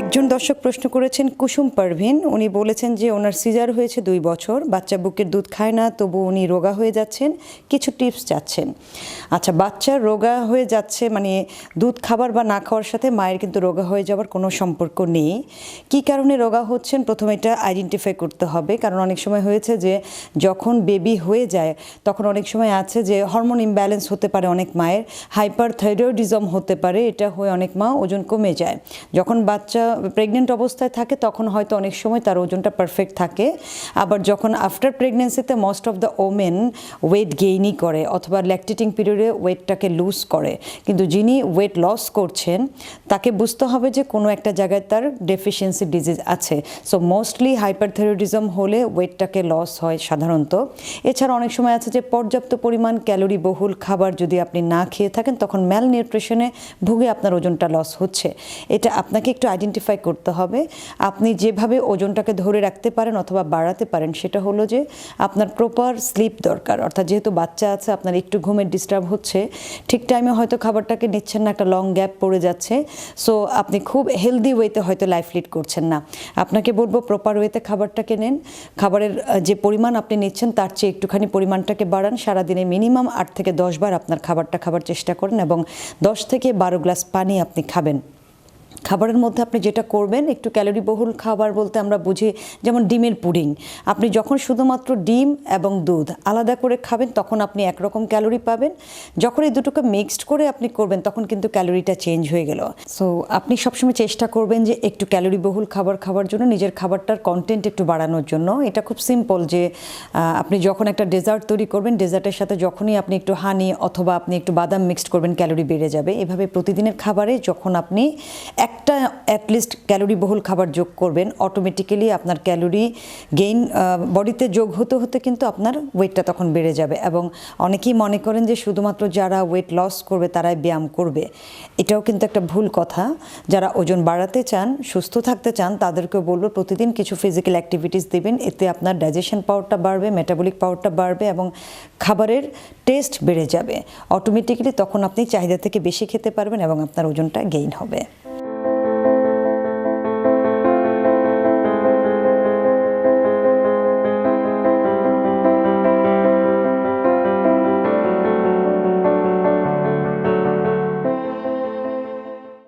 একজন দর্শক প্রশ্ন করেছেন, কুসুম পারভিন। উনি বলেছেন যে ওনার সিজার হয়েছে দুই বছর, বাচ্চা বুকের দুধ খায় না, তবু উনি রোগা হয়ে যাচ্ছেন, কিছু টিপস চাচ্ছেন। আচ্ছা বাচ্চা রোগা হয়ে যাচ্ছে মানে দুধ খাবার বা না খাওয়ার সাথে মায়ের কিন্তু রোগা হয়ে যাওয়ার কোনো সম্পর্ক নেই। কি কারণে রোগা হচ্ছেন? প্রথমে এটা আইডেন্টিফাই করতে হবে, কারণ অনেক সময় হয়েছে যে যখন বেবি হয়ে যায়, তখন অনেক সময় আছে যে হরমোন ইমব্যালেন্স হতে পারে অনেক মায়ের হাইপার থাইরয়েডিজম হতে পারে, এটা হয়ে অনেক মা ওজন কমে যায়। যখন বাচ্চা প্রেগনেন্ট অবস্থায় থাকে, তখন হয়তো অনেক সময় তার ওজনটা পারফেক্ট থাকে। আবার যখন after প্রেগনেন্সিতে most of the women weight গেইনই করে অথবা ল্যাকটেটিং পিরিয়ডে ওয়েটটাকে লুজ করে। কিন্তু যিনি ওয়েট লস করছেন, তাকে বুঝতে হবে যে কোনো একটা জায়গায় তার ডেফিসিয়েন্সি ডিজিজ আছে। সো মোস্টলি হাইপারথেরোডিজম হলে ওয়েটটাকে লস হয় সাধারণত। এছাড়া অনেক সময় আছে যে পর্যাপ্ত পরিমাণ ক্যালোরি বহুল খাবার যদি আপনি না খেয়ে থাকেন, তখন ম্যাল নিউট্রিশনে ভুগে আপনার ওজনটা লস হচ্ছে। এটা আপনাকে একটু আইডেন্টিফাই করতে হবে। আপনি যেভাবে ওজনটাকে ধরে রাখতে পারেন অথবা বাড়াতে পারেন, সেটা হলো যে আপনার প্রপার স্লিপ দরকার। অর্থাৎ যেহেতু বাচ্চা আছে, আপনার একটু ঘুমের ডিস্টার্ব হচ্ছে, ঠিক টাইমে হয়তো খাবারটাকে নিচ্ছেন না, একটা লং গ্যাপ পড়ে যাচ্ছে। সো আপনি খুব হেলদি ওয়েতে হয়তো লাইফ লিড করছেন না। আপনাকে বলব প্রপার ওয়েতে খাবারটাকে নেন। খাবারের যে পরিমাণ আপনি নিচ্ছেন, তার চেয়ে একটুখানি পরিমাণটাকে বাড়ান। সারাদিনে মিনিমাম আট থেকে দশ বার আপনার খাবারটা খাবার চেষ্টা করেন এবং দশ থেকে বারো গ্লাস পানি আপনি খাবেন। খাবারের মধ্যে আপনি যেটা করবেন, একটু ক্যালোরি বহুল খাবার বলতে আমরা বুঝি যেমন ডিমের পুডিং। আপনি যখন শুধুমাত্র ডিম এবং দুধ আলাদা করে খাবেন, তখন আপনি একরকম ক্যালোরি পাবেন। যখন এই দুটোকে মিক্সড করে আপনি করবেন, তখন কিন্তু ক্যালোরিটা চেঞ্জ হয়ে গেল। সো আপনি সবসময় চেষ্টা করবেন যে একটু ক্যালোরি বহুল খাবার খাওয়ার জন্য, নিজের খাবারটার কন্টেন্ট একটু বাড়ানোর জন্য। এটা খুব সিম্পল যে আপনি যখন একটা ডেজার্ট তৈরি করবেন ডেজার্টের সাথে যখনই আপনি একটু হানি অথবা আপনি একটু বাদাম মিক্সড করবেন ক্যালোরি বেড়ে যাবে। এভাবে প্রতিদিনের খাবারে যখন আপনি একটা অ্যাটলিস্ট ক্যালোরি বহুল খাবার যোগ করবেন অটোমেটিক্যালি আপনার ক্যালোরি গেইন বডিতে যোগ হতে হতে কিন্তু আপনার ওয়েটটা তখন বেড়ে যাবে এবং অনেকেই মনে করেন যে শুধুমাত্র যারা ওয়েট লস করবে তারাই ব্যায়াম করবে। এটাও কিন্তু একটা ভুল কথা। যারা ওজন বাড়াতে চান, সুস্থ থাকতে চান তাদেরকে বলব প্রতিদিন কিছু ফিজিক্যাল অ্যাক্টিভিটিস দেবেন, এতে আপনার ডাইজেশন পাওয়ারটা বাড়বে মেটাবলিক পাওয়ারটা বাড়বে এবং খাবারের টেস্ট বেড়ে যাবে। অটোমেটিক্যালি তখন আপনি চাহিদা থেকে বেশি খেতে পারবেন এবং আপনার ওজনটা গেইন হবে।